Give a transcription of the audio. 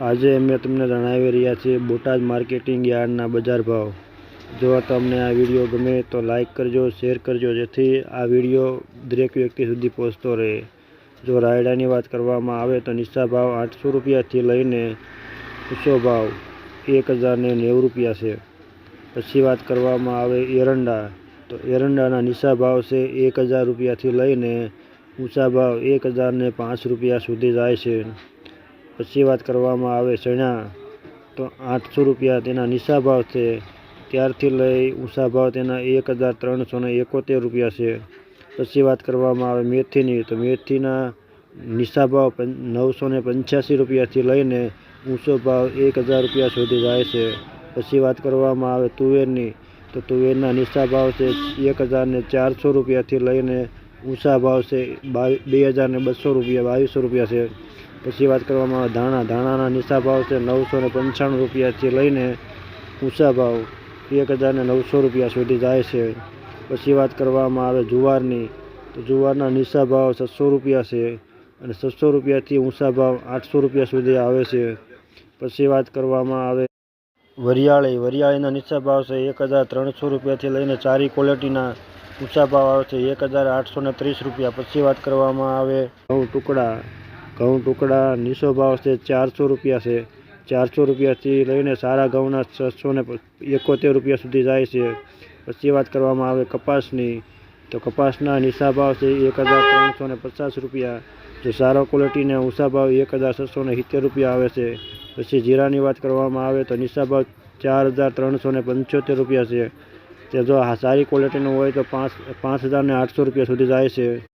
આજે અમે તમને જણાવી રહ્યા છીએ બોટાદ માર્કેટિંગ યાર્ડના બજાર ભાવ. જો તમને આ વીડિયો ગમે તો લાઈક કરજો, શેર કરજો, જેથી આ વીડિયો દરેક વ્યક્તિ સુધી પહોંચતો રહે. જો રાયડાની વાત કરવામાં આવે તો નિશા ભાવ આઠસો રૂપિયાથી લઈને ઊંચો ભાવ એક હજારને નેવું રૂપિયા છે. પછી વાત કરવામાં આવે એરંડા. તો એરંડાના નીચા ભાવ છે એક હજાર રૂપિયાથી લઈને ઊંચા ભાવ એક હજારને પાંચ રૂપિયા સુધી જાય છે. પછી વાત કરવામાં આવે ચણા તો આઠસો રૂપિયા તેના નીચા ભાવ છે. ત્યારથી લઈ ઊંચા ભાવ તેના એક હજાર ત્રણસો ને એકોતેર રૂપિયા છે. પછી વાત કરવામાં આવે મેથીની, તો મેથીના નીચા ભાવ નવસો ને પંચ્યાસી રૂપિયાથી લઈને ઊંચો ભાવ એક હજાર રૂપિયા સુધી જાય છે. પછી વાત કરવામાં આવે તુવેરની, તો તુવેરના નીચા ભાવ છે એક હજારને ચારસો રૂપિયાથી લઈને ઊંચા ભાવ છે બાવી બે હજાર ને બસો રૂપિયા, બાવીસો રૂપિયા છે. પછી વાત કરવામાં આવે, ધાણા. ધાણાના નીચા ભાવ છે નવસો ને પંચાણું રૂપિયાથી લઈને ઊંચા ભાવ. એક હજારને નવસો રૂપિયા સુધી જાય છે. પછી વાત કરવામાં આવે જુવારની. તો જુવારના નીચા ભાવ છસો રૂપિયા છે અને છસો રૂપિયાથી ઊંચા ભાવ આઠસો રૂપિયા સુધી આવે છે. પછી વાત કરવામાં આવે વરિયાળી. વરિયાળીના નીચા ભાવ છે એક હજાર ત્રણસો રૂપિયાથી લઈને ચારી ક્વોલિટીના ઊંચા ભાવ આવે છે. એક હજાર આઠસો ત્રીસ રૂપિયા. પછી વાત કરવામાં આવે ઘઉં ટુકડા. ઘઉં ટુકડા, નીસો ભાવ છે, ચારસો રૂપિયા છે. ચારસો રૂપિયાથી લઈને સારા ઘઉંના છસો ને એકોતેર રૂપિયા સુધી જાય છે. પછી વાત કરવામાં આવે કપાસની, તો કપાસના નીસા ભાવ છે એક હજાર ત્રણસો પચાસ રૂપિયા. જો સારો ક્વોલિટીને ઊંચા ભાવ એક હજાર છસો સિત્તેર રૂપિયા આવે છે. પછી જીરાની વાત કરવામાં આવે તો નીસા ભાવ ચાર હજાર ત્રણસો પંચોતેર રૂપિયા છે. તે જો સારી ક્વોલિટીનું હોય તો પાંચ પાંચ હજાર આઠસો રૂપિયા સુધી જાય છે.